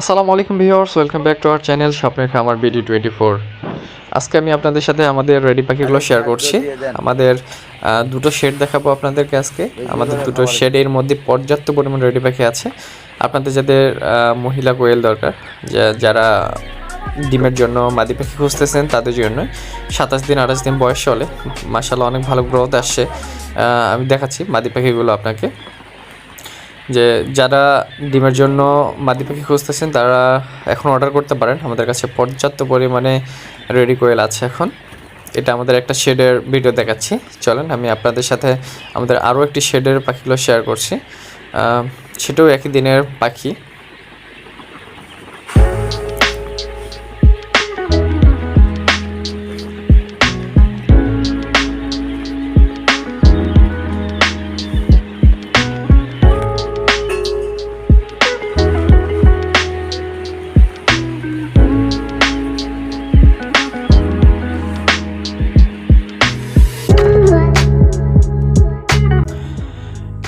আসসালামু আলাইকুম viewers, welcome back to our channel স্বপ্নের খামার বিডি টোয়েন্টি ফোর। আজকে আমি আপনাদের সাথে আমাদের রেডি পাখিগুলো শেয়ার করছি। আমাদের দুটো শেড দেখাবো আপনাদেরকে আজকে। আমাদের দুটো শেডের মধ্যে পর্যাপ্ত পরিমাণ রেডি পাখি আছে। আপনাদের যাদের মহিলা কোয়েল দরকার যারা ডিমের জন্য মাদি পাখি খুঁজতেছেন, তাদের জন্য। সাতাশ দিন, আঠাশ দিন বয়স চলে। মাসাল্লাহ অনেক ভালো গ্রোথ আসছে। আমি দেখাচ্ছি মাদি পাখিগুলো আপনাকে। যে যারা ডিমের জন্য মাদি পাখি খুঁজতেছেন, তারা এখন অর্ডার করতে পারেন। আমাদের কাছে পর্যাপ্ত পরিমাণে রেডি কোয়েল আছে এখন। এটা আমাদের একটা শেডের ভিডিও দেখাচ্ছি। চলেন, আমি আপনাদের সাথে আমাদের আরও একটি শেডের পাখিগুলো শেয়ার করছি। সেটাও একই দিনের পাখি।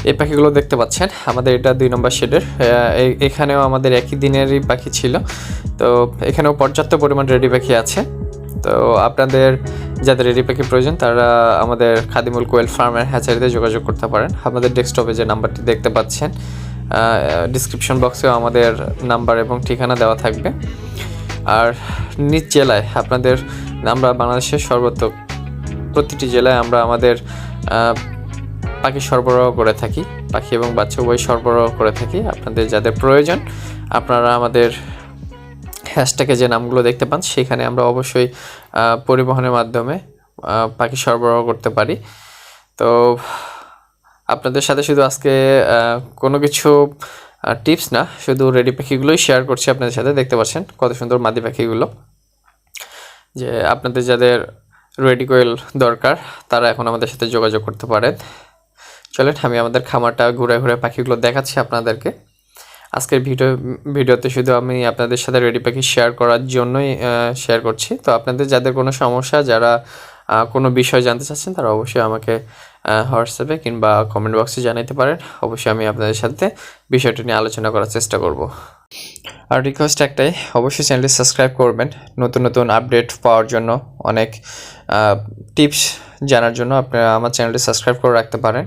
এই পাখিগুলো দেখতে পাচ্ছেন, আমাদের এটা দুই নম্বর শেডের। এখানেও আমাদের একই দিনেরই পাখি ছিল। তো এখানেও পর্যাপ্ত পরিমাণ রেডি পাখি আছে। তো আপনাদের যাদের রেডি পাখি প্রয়োজন, তারা আমাদের খাদিমুল কোয়েল ফার্মের হ্যাচারিতে যোগাযোগ করতে পারেন। আমাদের ডেস্কটপে যে নাম্বারটি দেখতে পাচ্ছেন ডিসক্রিপশন বক্সেও আমাদের নাম্বার এবং ঠিকানা দেওয়া থাকবে। আর নিজ জেলায় আপনাদের, আমরা বাংলাদেশের সর্বত্র প্রতিটি জেলায় আমরা আমাদের পাখি সরবরাহ করে থাকি। পাখি এবং বাচ্চা উভয় সরবরাহ করে থাকি। আপনাদের যাদের প্রয়োজন, আপনারা আমাদের হ্যাশট্যাগে যে নামগুলো দেখতে পান, সেখানে আমরা অবশ্যই পরিবহনের মাধ্যমে পাখি সরবরাহ করতে পারি। তো আপনাদের সাথে শুধু আজকে কোনো কিছু টিপস না, শুধু রেডি পাখিগুলোই শেয়ার করছি আপনাদের সাথে। দেখতে পাচ্ছেন কত সুন্দর মাদি পাখিগুলো। যে আপনাদের যাদের রেডি কোয়েল দরকার, তারা এখন আমাদের সাথে যোগাযোগ করতে পারেন। চলেন, আমি আমাদের খামারটা ঘুরে ঘুরে পাখিগুলো দেখাচ্ছি আপনাদেরকে। আজকের ভিডিও, ভিডিওতে শুধু আমি আপনাদের সাথে রেডি পাখি শেয়ার করার জন্যই শেয়ার করছি। তো আপনাদের যাদের কোনো সমস্যা, যারা কোনো বিষয় জানতে চাচ্ছেন, তারা অবশ্যই আমাকে হোয়াটসঅ্যাপে কিংবা কমেন্ট বক্সে জানাতে পারেন। অবশ্যই আমি আপনাদের সাথে বিষয়টি নিয়ে আলোচনা করার চেষ্টা করব। আর রিকোয়েস্ট একটাই, অবশ্যই চ্যানেলটি সাবস্ক্রাইব করবেন। নতুন নতুন আপডেট পাওয়ার জন্য অনেক টিপস জানার জন্য আপনারা আমার চ্যানেলটি সাবস্ক্রাইব করে রাখতে পারেন।